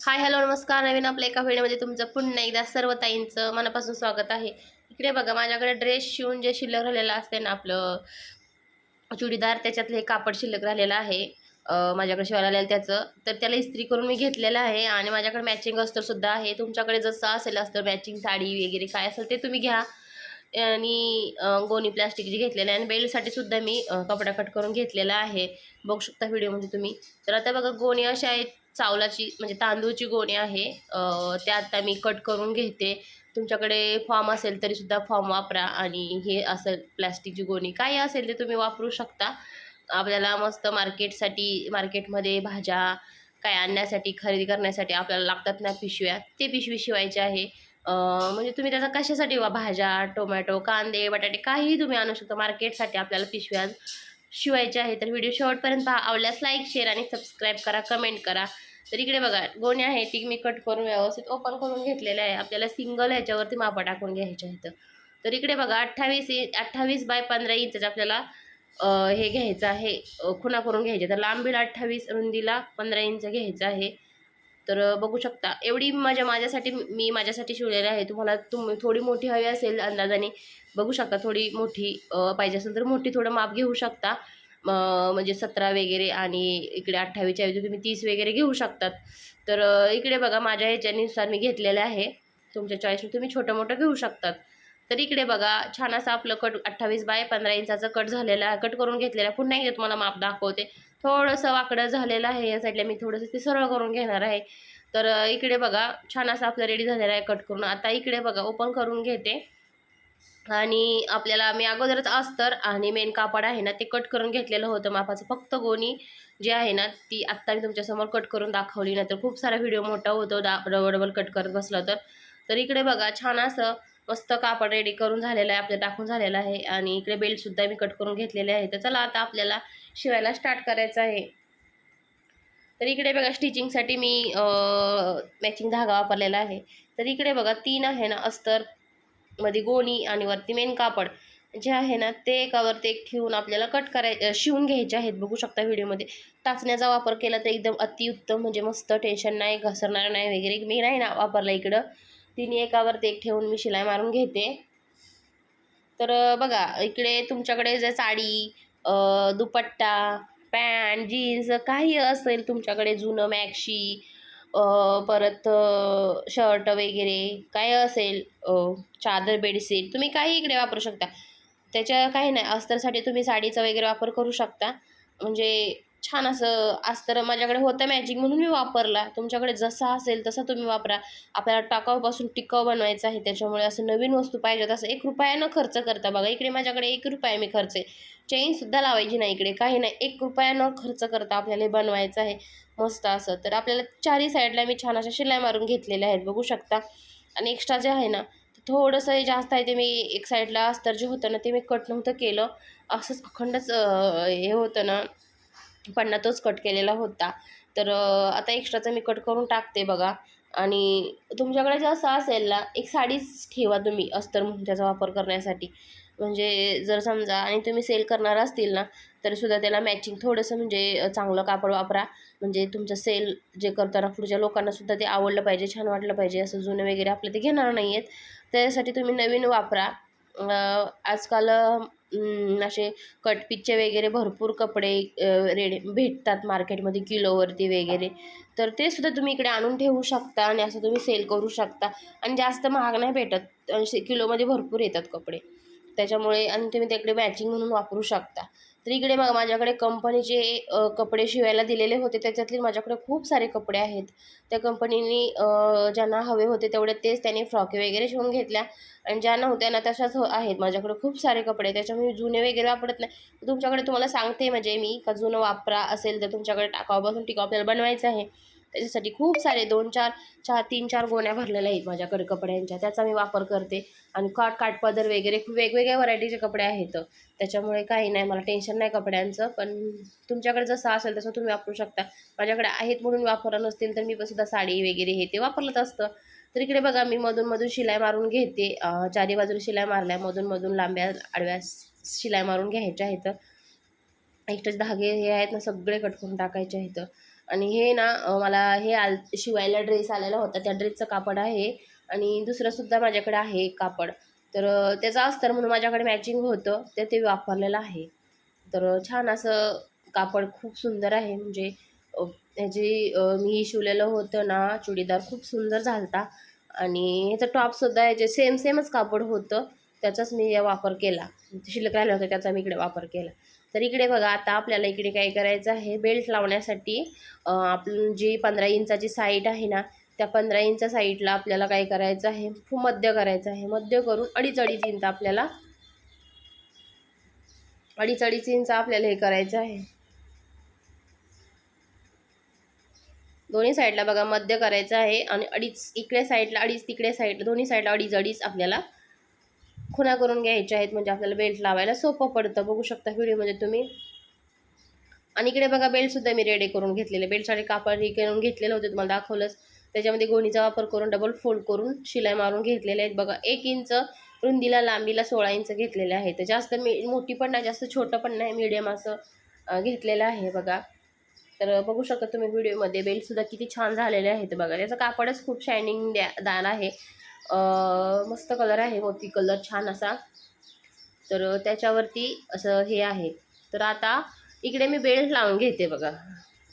Hi hello नमस्कार. नवीन आपल्या एका व्हिडिओमध्ये तुमचं पुन्हा एकदा सर्व ताईंचं मनापासून स्वागत आहे. इकडे बघा माझ्याकडे ड्रेस शिवून जे शिल्लक राहिलेलं असते ना आपलं चुडीदार त्याच्यातलं हे कापड शिल्लक राहिलेलं आहे. माझ्याकडे शिवायला आलेलं त्याचं. तर त्याला इस्त्री करून मी घेतलेलं आहे आणि माझ्याकडे मॅचिंग असतरसुद्धा आहे. तुमच्याकडे जसं असेल असतं मॅचिंग साडी वगैरे काय असेल ते तुम्ही घ्या. आणि गोणी प्लास्टिकची घेतलेलं आहे आणि बेल्टसाठी सुद्धा मी कपडा कट करून घेतलेला आहे. बघू शकता व्हिडिओमध्ये तुम्ही. तर आता बघा गोणी अशा आहेत. चावलाची म्हणजे तांदूळची गोणी आहे. त्या आता मी कट करून घेते. तुमच्याकडे फॉर्म असेल तरीसुद्धा फॉर्म वापरा आणि हे असेल प्लॅस्टिकची गोणी. काही असेल ते तुम्ही वापरू शकता. आपल्याला मस्त मार्केटसाठी मार्केटमध्ये भाज्या काय आणण्यासाठी खरेदी करण्यासाठी आपल्याला लागतात ना पिशव्या. ते पिशवी शिवायचे आहे. म्हणजे तुम्ही त्याचा कशासाठी वा भाज्या टोमॅटो कांदे बटाटे काहीही तुम्ही आणू शकता. मार्केटसाठी आपल्याला पिशव्या शिवायचे आहे तर व्हिडिओ शेवटपर्यंत पहा. आवडल्यास लाईक शेअर आणि सबस्क्राईब करा कमेंट करा. तर इकडे बघा गोणी आहे ती मी कट करून व्यवस्थित ओपन करून घेतलेले आहे. आपल्याला सिंगल ह्याच्यावरती मापा टाकून घ्यायचे आहेत. तर इकडे बघा अठ्ठावीस इ अठ्ठावीस बाय पंधरा इंचचं आपल्याला हे घ्यायचं आहे. खुणा करून घ्यायचे. तर लांबीला अठ्ठावीस रुंदीला पंधरा इंच घ्यायचं आहे. तर बघू शकता. एवढी माझ्या माझ्यासाठी मी माझ्यासाठी शिवलेली आहे. तुम्हाला तुम थोडी मोठी हवी असेल अंदाजाने बघू शकता थोडी मोठी पाहिजे असेल तर मोठी थोडं माप घेऊ शकता. म्हणजे सतरा वगैरे आणि इकडे अठ्ठावीसच्या ऐवजी तुम्ही तीस वगैरे घेऊ शकतात. तर इकडे बघा माझ्या ह्याच्यानुसार मी घेतलेलं आहे. तुमच्या चॉईसने तुम्ही छोटं मोठं घेऊ शकतात. तर इकडे बघा छान असं आपलं कट अठ्ठावीस बाय पंधरा इंचाचं कट झालेलं आहे. कट करून घेतलेलं आहे. पुन्हा एकदा तुम्हाला माप दाखवते. थोडंसं वाकडं झालेलं आहे. या साईडला मी थोडंसं ते सरळ करून घेणार आहे. तर इकडे बघा छान असं आपलं रेडी झालेलं आहे कट करून. आता इकडे बघा ओपन करून घेते. आणि आपल्याला मी अगोदरच अस्तर आणि मेन कापड आहे ना ते कट करून घेतलेलं होतं मापाचं. फक्त गोणी जी आहे ना ती आत्ता मी तुमच्यासमोर कट करून दाखवली. नाही तर खूप सारा व्हिडिओ मोठा होतो दा डबल डबल कट करत बसला तर. तर इकडे बघा छान असं मस्त कापड रेडी करून झालेलं आहे आपलं टाकून झालेलं आहे. आणि इकडे बेल्टसुद्धा मी कट करून घेतलेले आहे. तर चला आता आपल्याला शिवायला स्टार्ट करायचं आहे. तर इकडे बघा स्टिचिंगसाठी मी मॅचिंग धागा वापरलेला आहे. तर इकडे बघा तीन आहे ना अस्तर. मध्ये गोणी आणि वरती मेन कापड जे आहे ना ते एकावरती एक ठेवून आपल्याला कट कराय शिवून घ्यायचे आहेत. बघू शकता व्हिडिओमध्ये. टाचण्याचा वापर केला तर एकदम अतिउत्तम म्हणजे मस्त टेन्शन नाही घसरणार नाही वगैरे. मी नाही ना वापरलं इकडं. तिने एकावरती एक ठेवून मी शिलाई मारून घेते. तर बघा इकडे तुमच्याकडे जर साडी दुपट्टा पॅन्ट जीन्स काही असेल तुमच्याकडे जुनं मॅक्शी परत शर्ट वगैरे काय असेल चादर बेडशीट तुम्ही काही इकडे वापरू शकता. त्याच्या काही नाही अस्तरसाठी तुम्ही साडीचा वगैरे वापर करू शकता. म्हणजे छान असं अस्तर माझ्याकडे होतं मॅजिक म्हणून मी वापरला. तुमच्याकडे जसा असेल तसा तुम्ही वापरा. आपल्याला टाकाऊपासून टिकाऊ बनवायचं आहे त्याच्यामुळे असं नवीन वस्तू पाहिजे असं एक रुपया न खर्च करता बघा. इकडे माझ्याकडे एक रुपया मी खर्च आहे. चेनसुद्धा लावायची नाही इकडे. काही नाही एक रुपया न खर्च करता आपल्याला बनवायचं आहे. मस्त असं. तर आपल्याला चारही साईडला मी छान अशा शिलाई मारून घेतलेल्या आहेत बघू शकता. आणि एक्स्ट्रा जे आहे ना ते थोडंसं हे जास्त आहे ते मी एक साईडला अस्तर जे होतं ना ते मी कट नव्हतं केलं. असंच अखंडच हे होतं ना पन्ना तोच कट केलेला होता. तर आता एक्स्ट्राचं मी कट करून टाकते बघा. आणि तुमच्याकडे जर असं असेल ना एक साडीच ठेवा तुम्ही अस्तर म्हणून त्याचा वापर करण्यासाठी. म्हणजे जर समजा आणि तुम्ही सेल करणार असतील ना तरी सुद्धा त्याला मॅचिंग थोडंसं म्हणजे चांगलं कापड वापरा. म्हणजे तुमचं सेल जे करताना पुढच्या लोकांनासुद्धा ते आवडलं पाहिजे छान वाटलं पाहिजे असं जुनं वगैरे आपलं ते घेणार नाही आहेत त्यासाठी तुम्ही नवीन वापरा. आजकाल असे कटपीसचे वगैरे भरपूर कपडे रेडी भेटतात मार्केटमध्ये किलोवरती वगैरे. तर ते सुद्धा तुम्ही इकडे आणून ठेवू शकता आणि असं तुम्ही सेल करू शकता. आणि जास्त महाग नाही भेटत. असे किलोमध्ये भरपूर येतात कपडे. त्याच्यामुळे आणि तुम्ही तिकडे मॅचिंग म्हणून वापरू शकता. तर इकडे मग माझ्याकडे कंपनीचे कपडे शिवायला दिलेले होते. त्याच्यातले माझ्याकडे खूप सारे कपडे आहेत. त्या कंपनीने ज्यांना हवे होते तेवढे तेच त्यांनी फ्रॉके वगैरे शिवून घेतल्या. आणि ज्या नव्हत्या ना तशाच हो- आहेत. माझ्याकडे खूप सारे कपडे त्याच्यामुळे जुने वगैरे वापरत नाही. तुमच्याकडे तुम्हाला सांगते म्हणजे मी का जुनं वापरा असेल तर तुमच्याकडे टाकावापासून टिकाव आपल्याला बनवायचं आहे. त्याच्यासाठी खूप सारे दोन चार चार तीन चार गोण्या भरलेल्या आहेत माझ्याकडे कपड्यांच्या त्याचा मी वापर करते. आणि काट काटपदर वगैरे खूप वेगवेगळ्या व्हरायटीचे कपडे आहेत. त्याच्यामुळे काही नाही मला टेन्शन नाही कपड्यांचं. पण तुमच्याकडे जसं असेल तसं तुम्ही वापरू शकता. माझ्याकडे आहेत म्हणून वापरत नसतील तर मी पण सुद्धा साडी वगैरे हे ते वापरलंच असतं. तर इकडे बघा मी मधून मधून शिलाई मारून घेते. चारी बाजूला शिलाई मारल्या मधून मधून लांब्या आडव्या शिलाई मारून घ्यायच्या आहेत. एकटेच धागे हे आहेत ना सगळे कट करून टाकायचे आहेत. आणि हे ना मला हे आल शिवायला ड्रेस आलेला होता. त्या ड्रेसचं कापड आहे आणि दुसरंसुद्धा माझ्याकडे आहे एक कापड. तर त्याचा त्याचं अस्तर म्हणून माझ्याकडे मॅचिंग होतं. ते ते वापरलेलं आहे. तर छान असं कापड खूप सुंदर आहे. म्हणजे ह्याची मी शिवलेलं होतं ना चुडीदार खूप सुंदर झालता. आणि ह्याचं टॉपसुद्धा ह्याचे सेम सेमच कापड होतं त्याचाच मी वापर केला. शिल्लक राहिलं होतं त्याचा मी इकडे वापर केला. तर इकडे बघा आता आपल्याला इकडे काय करायचं आहे? बेल्ट लावण्यासाठी आपण जी पंधरा इंचाची साईड आहे ना त्या पंधरा इंच साईडला आपल्याला काय करायचं आहे? मध्य करायचं आहे. मध्य करून अडीच अडीच इंच आपल्याला अडीच अडीच इंच आपल्याला हे करायचं आहे. दोन्ही साईडला बघा मध्य करायचं आहे आणि अडीच इकडे साईडला अडीच तिकडे साईडला दोन्ही साईडला अडीच अडीच आपल्याला खुणा करून घ्यायच्या आहेत म्हणजे आपल्याला बेल्ट लावायला सोपं पडतं. बघू शकता व्हिडिओमध्ये तुम्ही. आणि इकडे बघा बेल्टसुद्धा मी रेडी करून घेतलेले. बेल्टसाठी कापड हे करून घेतलेलं होतं तुम्हाला दाखवलंच. त्याच्यामध्ये गोणीचा वापर करून डबल फोल्ड करून शिलाई मारून घेतलेले आहेत. बघा एक इंच रुंदीला लांबीला सोळा इंच घेतलेले आहे तर जास्त मी मोठी पण नाही जास्त छोटं पण नाही मीडियम असं घेतलेलं आहे बघा. तर बघू शकता तुम्ही व्हिडिओमध्ये बेल्टसुद्धा किती छान झालेले आहेत बघा. त्याचं कापडच खूप शायनिंग द्या दान आहे. मस्त कलर आहे. मोती कलर छान असा. तर त्याच्यावरती असं हे आहे. तर आता इकडे मी बेल्ट लावून घेते बघा.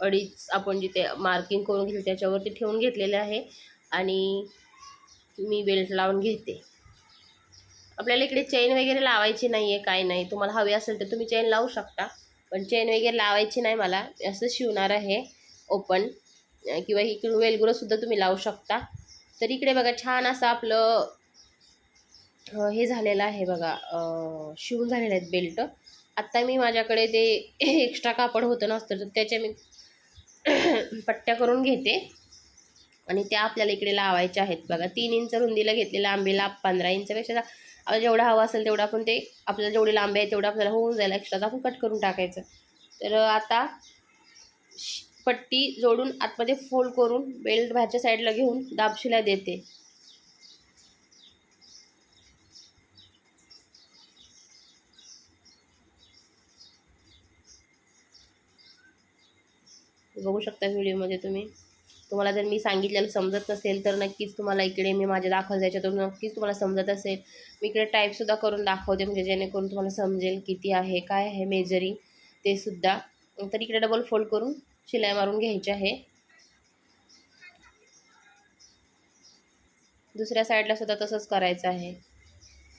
अडीच आपण जिथे मार्किंग करून घेतली त्याच्यावरती ठेवून घेतलेले आहे. आणि मी बेल्ट लावून घेते. आपल्याला इकडे चेन वगैरे लावायची नाही आहे काय नाही. तुम्हाला हवी असेल तर तुम्ही चेन लावू शकता. पण चेन वगैरे लावायची नाही मला. असं शिवणार आहे. ओपन किंवा इकडून वेलगुरंसुद्धा तुम्ही लावू शकता. तर इकडे बघा छान असं आपलं हे झालेलं आहे बघा शिवून झालेले आहेत बेल्ट. आत्ता मी माझ्याकडे ते एक्स्ट्रा कापड होतं नसतं तर त्याच्या मी पट्ट्या करून घेते. आणि त्या आपल्याला इकडे लावायच्या आहेत बघा. तीन इंच रुंदीला घेतलेला आंबीला पंधरा इंचपेक्षा आपल्याला जेवढा हवा असेल तेवढा आपण ते आपल्याला जेवढी लांबी आहे तेवढं आपल्याला होऊन जाईल. एक्स्ट्रा आपण कट करून टाकायचं. तर आता पट्टी जोडून आतमध्ये फोल्ड करून बेल्ट बाहेरच्या साईडला घेऊन दाबशिला देते. बघू शकता व्हिडिओमध्ये तुम्ही. तुम्हाला जर मी सांगितलेलं समजत नसेल तर नक्कीच तुम्हाला इकडे मी माझ्या दाखवत त्याच्यातून नक्कीच तुम्हाला समजत असेल. मी इकडे टाईपसुद्धा करून दाखवते म्हणजे जेणेकरून तुम्हाला समजेल किती आहे काय आहे मेजरिंग ते सुद्धा. तर इकडे डबल फोल्ड करून शिलाई मारून घ्यायची आहे. दुसऱ्या साईडला सुद्धा तसंच करायचं आहे.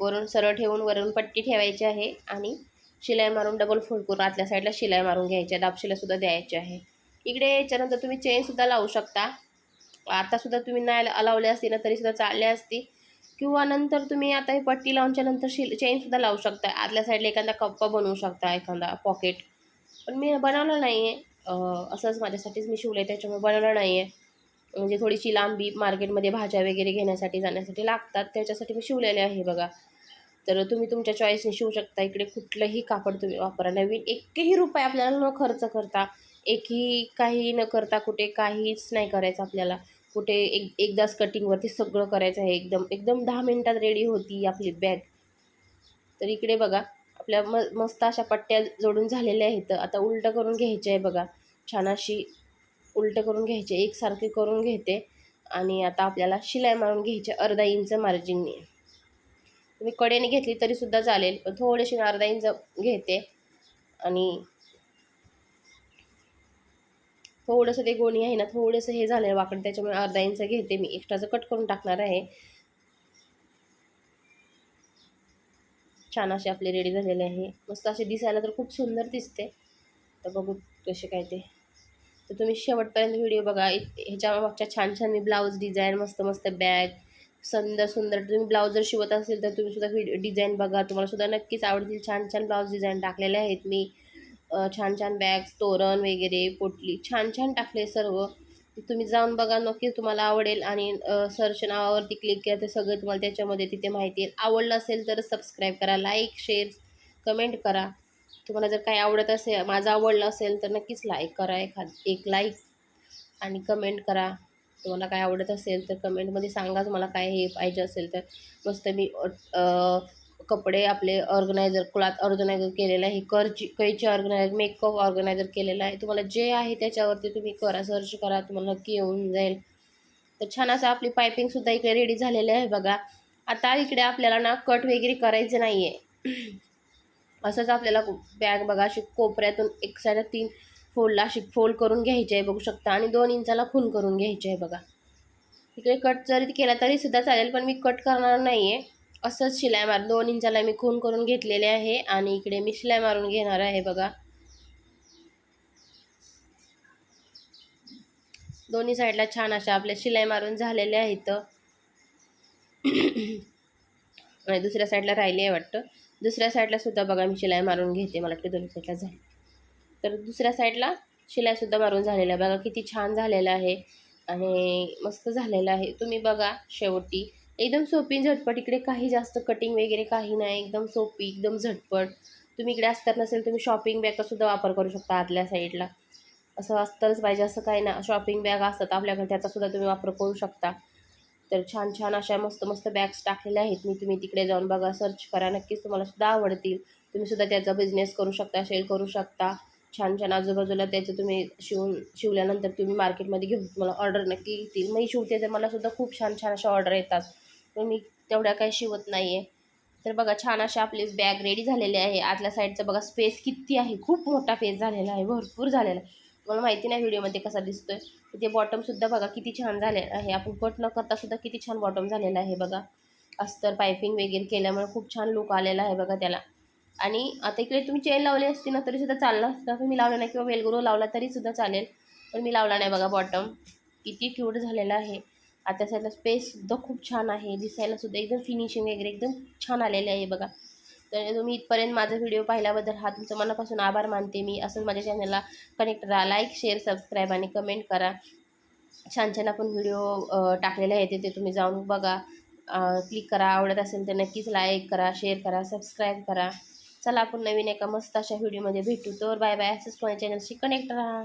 वरून सरळ ठेवून वरून पट्टी ठेवायची आहे आणि शिलाई मारून डबल फोल्ड करून आतल्या साईडला शिलाई मारून घ्यायची आहे. दाबशिलासुद्धा द्यायची आहे. इकडे याच्यानंतर तुम्ही चेनसुद्धा लावू शकता. आतासुद्धा तुम्ही नाही लावले असते ना तरीसुद्धा चालले असते किंवा नंतर तुम्ही आता ही पट्टी लावूनच्या नंतर शिल चेनसुद्धा लावू शकता. आतल्या साईडला एखादा कप्पा बनवू शकता एखादा पॉकेट पण मी बनवलं नाही आहे असंच माझ्यासाठीच मी शिवलं आहे त्याच्यामुळे बनवलं नाही आहे म्हणजे थोडीशी लांबी मार्केटमध्ये भाज्या वगैरे घेण्यासाठी जाण्यासाठी लागतात. त्याच्यासाठी मी शिवलेले आहे बघा. तर तुम्ही तुमच्या चॉईसने शिवू शकता. इकडे कुठलंही कापड तुम्ही वापरा. नवीन एकही रुपये आपल्याला न खर्च करता एकही काही न करता कुठे काहीच नाही करायचं आपल्याला. कुठे एक एकदाच कटिंगवरती सगळं करायचं आहे. एकदम एकदम दहा मिनटात रेडी होती आपली बॅग तर इकडे बघा. आपल्या म मस्त अशा पट्ट्या जोडून झालेल्या आहेत. आता उलटं करून घ्यायचे आहे बघा. छान अशी उलटं करून घ्यायचे एकसारखी करून घेते. आणि आता आपल्याला शिलाई मारून घ्यायची अर्धा इंच मार्जिनने. तुम्ही कडेने घेतली तरीसुद्धा चालेल पण थोडीशी अर्धा इंच घेते. आणि थोडंसं ते गोणी आहे ना थोडंसं हे झालं आहे वाकड त्याच्यामुळे अर्धा इंच घेते मी. एक्स्ट्राचं कट करून टाकणार आहे. छान असे आपले रेडी झालेले आहे. मस्त असे दिसायला तर खूप सुंदर दिसते. तर बघू कसे काय ते. तर तुम्ही शेवटपर्यंत व्हिडिओ बघा. ह्याच्या मागच्या छान छान मी ब्लाऊज डिझाईन मस्त मस्त बॅग सुंदर सुंदर. तुम्ही ब्लाऊज जर शिवत असेल तर तुम्ही सुद्धा व्हिडिओ डिझाईन बघा. तुम्हाला सुद्धा नक्कीच आवडतील. छान छान ब्लाऊज डिझाईन टाकलेले आहेत मी. छान छान बॅग्स तोरण वगैरे पोटली छान छान टाकले सर्व. तुम्ही जाऊन बघा नक्कीच तुम्हाला आवडेल आणि सर्च नावावरती क्लिक केलं तर सगळं तुम्हाला त्याच्यामध्ये तिथे माहिती येईल. आवडलं असेल तर सबस्क्राईब करा लाईक शेअर कमेंट करा. तुम्हाला जर काही आवडत असेल माझं आवडलं असेल तर नक्कीच लाईक करा एखाद एक लाईक आणि कमेंट करा. तुम्हाला काय आवडत असेल तर कमेंटमध्ये सांगा तुम्हाला काय हे पाहिजे असेल तर. मस्त मी कपडे आपले ऑर्गनायझर क्लॉथ ऑर्गनायझर केलेलं आहे. करची कैची ऑर्गनायझर मेकअप ऑर्गनायझर केलेलं आहे. तुम्हाला जे आहे त्याच्यावरती तुम्ही करा सर्च करा तुम्हाला नक्की येऊन जाईल. तर छान असं आपली पायपिंगसुद्धा इकडे रेडी झालेली आहे बघा. आता इकडे आपल्याला ना कट वगैरे करायचं नाही आहे असंच आपल्याला बॅग बघा अशी कोपऱ्यातून एक साईड तीन फोल्डला अशी फोल्ड करून घ्यायची आहे बघू शकता. आणि दोन इंचाला खून करून घ्यायची आहे बघा. इकडे कट जरी केला तरी सुद्धा चालेल पण मी कट करणार नाही आहे असंच शिलाई मार दोन इंचाला मी खून करून घेतलेले आहे आणि इकडे मी शिलाई मारून घेणार आहे बघा. दोन्ही साईडला छान अशा आपल्या शिलाई मारून झालेल्या आहेत. आणि दुसऱ्या साईडला राहिली आहे वाटतं. दुसऱ्या साईडला सुद्धा बघा मी शिलाई मारून घेते. मला वाटतं दोन्ही साईडला झाली. तर दुसऱ्या साईडला शिलाईसुद्धा मारून झालेला आहे. बघा किती छान झालेलं आहे. आणि मस्त झालेलं आहे. तुम्ही बघा शेवटी. एकदम सोपी झटपट. इकडे काही जास्त कटिंग वगैरे काही नाही. एकदम सोपी एकदम झटपट. तुम्ही इकडे असतात नसेल तुम्ही शॉपिंग बॅगचासुद्धा वापर करू शकता आतल्या साईडला असं असतंच पाहिजे. असं काही ना शॉपिंग बॅग असतात आपल्याकडे त्याचासुद्धा तुम्ही वापर करू शकता. तर छान छान अशा मस्त मस्त बॅग्स टाकलेल्या आहेत. मी तुम्ही तिकडे जाऊन बघा सर्च करा. नक्कीच तुम्हाला सुद्धा आवडतील. तुम्ही सुद्धा त्याचा बिझनेस करू शकता सेल करू शकता. छान छान आजूबाजूला त्याचं तुम्ही शिवून शिवल्यानंतर तुम्ही मार्केटमध्ये घेऊन तुम्हाला ऑर्डर नक्की येतील. मी शिवते तर मला सुद्धा खूप छान छान अशा ऑर्डर येतात. पण मी तेवढ्या काही शिवत नाही आहे तर बघा छान अशा आपली बॅग रेडी झालेली आहे. आतल्या साईडचा बघा स्पेस किती आहे? खूप मोठा फेस झालेला आहे. भरपूर झालेला आहे. मला माहिती नाही व्हिडिओमध्ये कसा दिसतोय. ते बॉटमसुद्धा बघा किती छान झालेलं आहे. आपण कट न करता सुद्धा किती छान बॉटम झालेला आहे बघा. अस्तर पायपिंग वगैरे केल्यामुळे खूप छान लुक आलेला आहे बघा त्याला. आणि आता इकडे तुम्ही चेन लावली असती ना तरीसुद्धा चालला चाललं असतं. मी लावलं नाही. किंवा वेलगुरो लावला तरीसुद्धा चालेल. पण मी लावला नाही बघा बॉटम किती क्यूट झालेला आहे. आता साईडला स्पेससुद्धा खूप छान आहे. दिसायला सुद्धा एकदम फिनिशिंग वगैरे एकदम छान आलेले आहे बघा. तर तुम्ही इथपर्यंत माझा व्हिडिओ पाहिल्याबद्दल हा तुमचं मनापासून आभार मानते मी. असंच माझ्या चॅनलला कनेक्ट राहा. लाईक शेअर सबस्क्राईब आणि कमेंट करा. छान छान आपण व्हिडिओ टाकलेले आहेत ते तुम्ही जाऊन बघा. क्लिक करा. आवडत असेल तर नक्कीच लाईक करा शेअर करा सबस्क्राईब करा. चला आपण नवीन एका मस्त अशा व्हिडिओमध्ये भेटू. तर बाय बाय असंच माझ्या चॅनलशी कनेक्ट राहा.